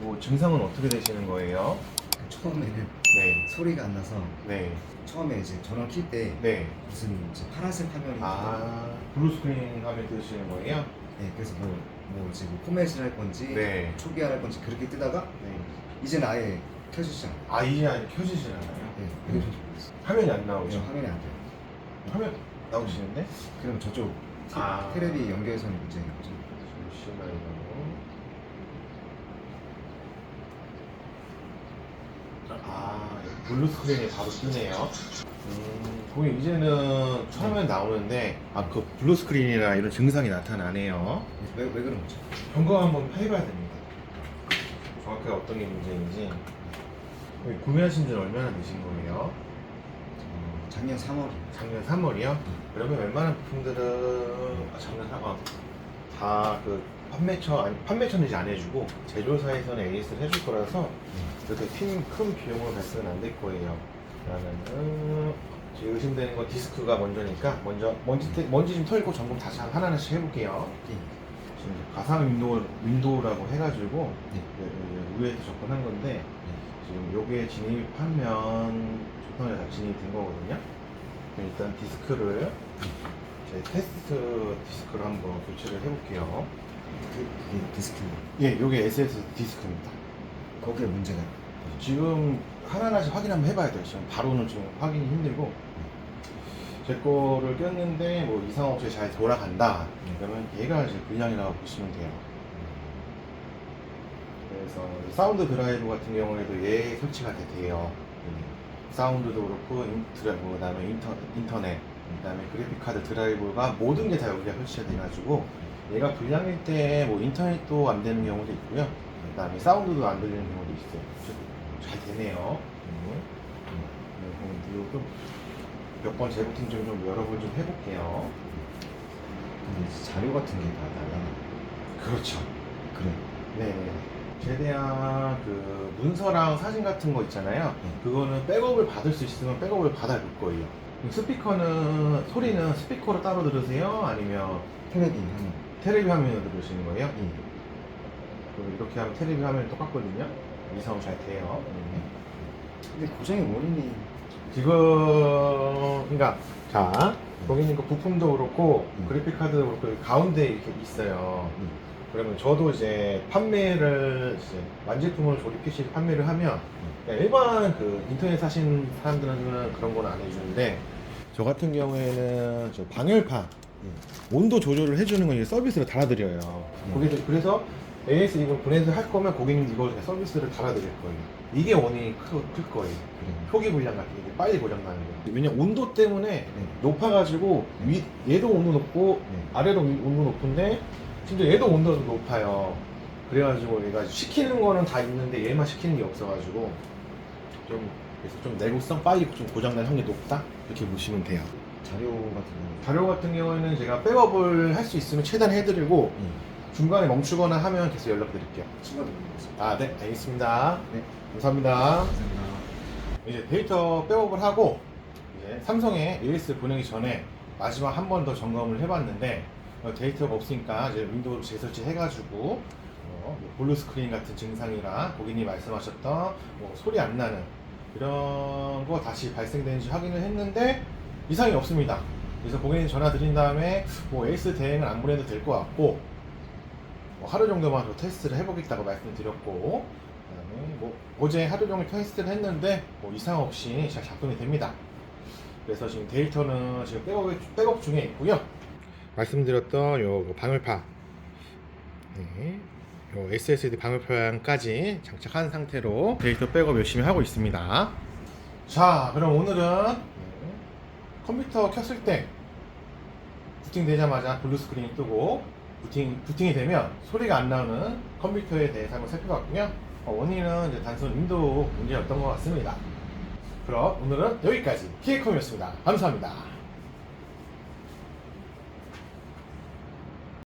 뭐 증상은 어떻게 되시는 거예요? 처음에는 네. 소리가 안 나서 네. 처음에 이제 전원 킬때 네. 무슨 이제 파란색 화면이 아, 블루 스크린 화면 뜨시는 거예요? 네, 그래서 뭐, 뭐 이제 뭐 포맷을 할 건지 네. 초기화 할 건지 그렇게 뜨다가 네. 이제는 아예 켜지잖아요. 아, 이제 아직 켜지진 않아요? 네, 왜 그런지 모르겠어요. 화면이 안 네, 나오죠? 화면이 안 돼요. 화면 나오시는데? 그럼 저쪽 티- 아. 테레비 연결선이 문제인 거죠. 잠시만요. 아, 블루 스크린이 바로 뜨네요. 음, 거기 이제는 처음에 나오는데, 아, 그 블루 스크린이나 이런 증상이 나타나네요. 왜, 왜 그런 거죠? 점검 한번 해봐야 됩니다. 정확하게 어떤 게 문제인지. 여기 구매하신 지 얼마나 되신 거예요? 어, 작년 3월 작년 3월이요? 그러면 웬만한 부품들은 아, 작년 3월 다그 판매처 아니 판매처는 이제 안 해주고 제조사에서는 AS를 해줄 거라서 그렇게 큰, 큰 비용은 발생은 안 될 거예요. 그러면은 지금 의심되는 건 디스크가 먼저니까 먼저 먼지 테- 먼지 좀 털고 점검 다시 한- 하나하나씩 해볼게요. 예. 지금 이제 가상 윈도우 윈도우라고 해가지고 네. 네, 네, 위에서 접근한 건데 지금 요게 진입하면 조선에 다 진입된 거거든요. 그럼 일단 디스크를 제 테스트 디스크를 한번 교체를 해볼게요. 그, 그게 디스크인데 예, 요게 SS 디스크입니다. 거기에 문제가 지금 하나하나씩 확인 한번 해봐야 돼요. 지금 바로는 지금 확인이 힘들고 제 거를 꼈는데 뭐 이상 없이 잘 돌아간다. 그러면 얘가 이제 불량이라고 보시면 돼요. 그래서 사운드 드라이브 같은 경우에도 얘 설치가 다 돼요. 사운드도 그렇고 인- 드라이브 그다음에 인터, 인터넷 그다음에 그래픽 카드 드라이브가 모든 게 다 여기가 설치가 돼가지고 얘가 불량일 때 뭐 인터넷도 안 되는 경우도 있고요. 그다음에 사운드도 안 들리는 경우도 있어요. 잘 되네요. 몇번 재부팅 좀, 좀 여러 번 좀 해볼게요. 근데 자료 같은 게다 날라가 그렇죠. 그래 네. 최대한 그 문서랑 사진 같은 거 있잖아요. 네. 그거는 백업을 받을 수 있으면 백업을 받아볼 거예요. 스피커는 소리는 스피커로 따로 들으세요? 아니면 화면 테레비 화면으로 들으시는 거예요? 예. 그럼 이렇게 하면 테레비 화면이 똑같거든요. 이상 잘 돼요. 근데 고장의 원인이 지금 그러니까 자 거기 있는 그 부품도 그렇고 음. 그래픽 카드도 그렇고 여기 가운데 이렇게 있어요. 음. 그러면 저도 이제 판매를 이제 완제품을 조립 PC 판매를 하면 음. 그냥 일반 그 인터넷 사신 사람들은 그런 건 안 해주는데 저 같은 경우에는 저 방열판 예. 온도 조절을 해주는 건 이제 서비스로 달아드려요. 음. 고객들 그래서 AS 이걸 보내서 할 거면 고객님 이거 그냥 서비스를 달아드릴 거예요. 이게 원인이 크, 클 거예요. 표기 불량 같은 게 빨리 고장 나는 거예요. 왜냐 온도 때문에 네. 높아가지고 위, 얘도 온도 높고 네. 아래도 위- 온도 높은데 심지어 얘도 온도도 높아요. 그래가지고 얘가 시키는 거는 다 있는데 얘만 시키는 게 없어가지고 좀 그래서 좀 내구성 빨리 좀 고장날 확률이 높다 이렇게 보시면 돼요. 자료 같은 거 자료 같은 경우에는 제가 백업을 할 수 있으면 최대한 해드리고 예. 중간에 멈추거나 하면 계속 연락드릴게요. 드리겠습니다 아, 네, 알겠습니다. 네. 감사합니다. 감사합니다 이제 데이터 백업을 하고 이제 삼성에 AS 보내기 전에 마지막 한 번 더 점검을 해봤는데 어, 데이터가 없으니까 이제 윈도우를 재설치 해가지고 어, 뭐 블루 스크린 같은 증상이랑 고객님 말씀하셨던 뭐 소리 안 나는 이런 거 다시 발생되는지 확인을 했는데 이상이 없습니다. 그래서 고객님 전화 드린 다음에 뭐 AS 대행은 안 보내도 될 것 같고 뭐 하루 정도만 더 테스트를 해보겠다고 말씀드렸고 그다음에 뭐 어제 하루 종일 테스트를 했는데 뭐 이상 없이 잘 작동이 됩니다. 그래서 지금 데이터는 지금 백업, 백업 중에 있고요. 말씀드렸던 요 방열판, 네, 요 SSD 방열판까지 장착한 상태로 데이터 백업 열심히 하고 있습니다. 자, 그럼 오늘은 네, 컴퓨터 켰을 때 부팅 되자마자 블루 스크린이 뜨고 부팅, 부팅이 되면 소리가 안 나오는 컴퓨터에 대해서 한번 살펴봤고요. 어, 원인은 이제 단순 윈도우 문제였던 것 같습니다. 그럼 오늘은 여기까지 키에컴이었습니다. 감사합니다.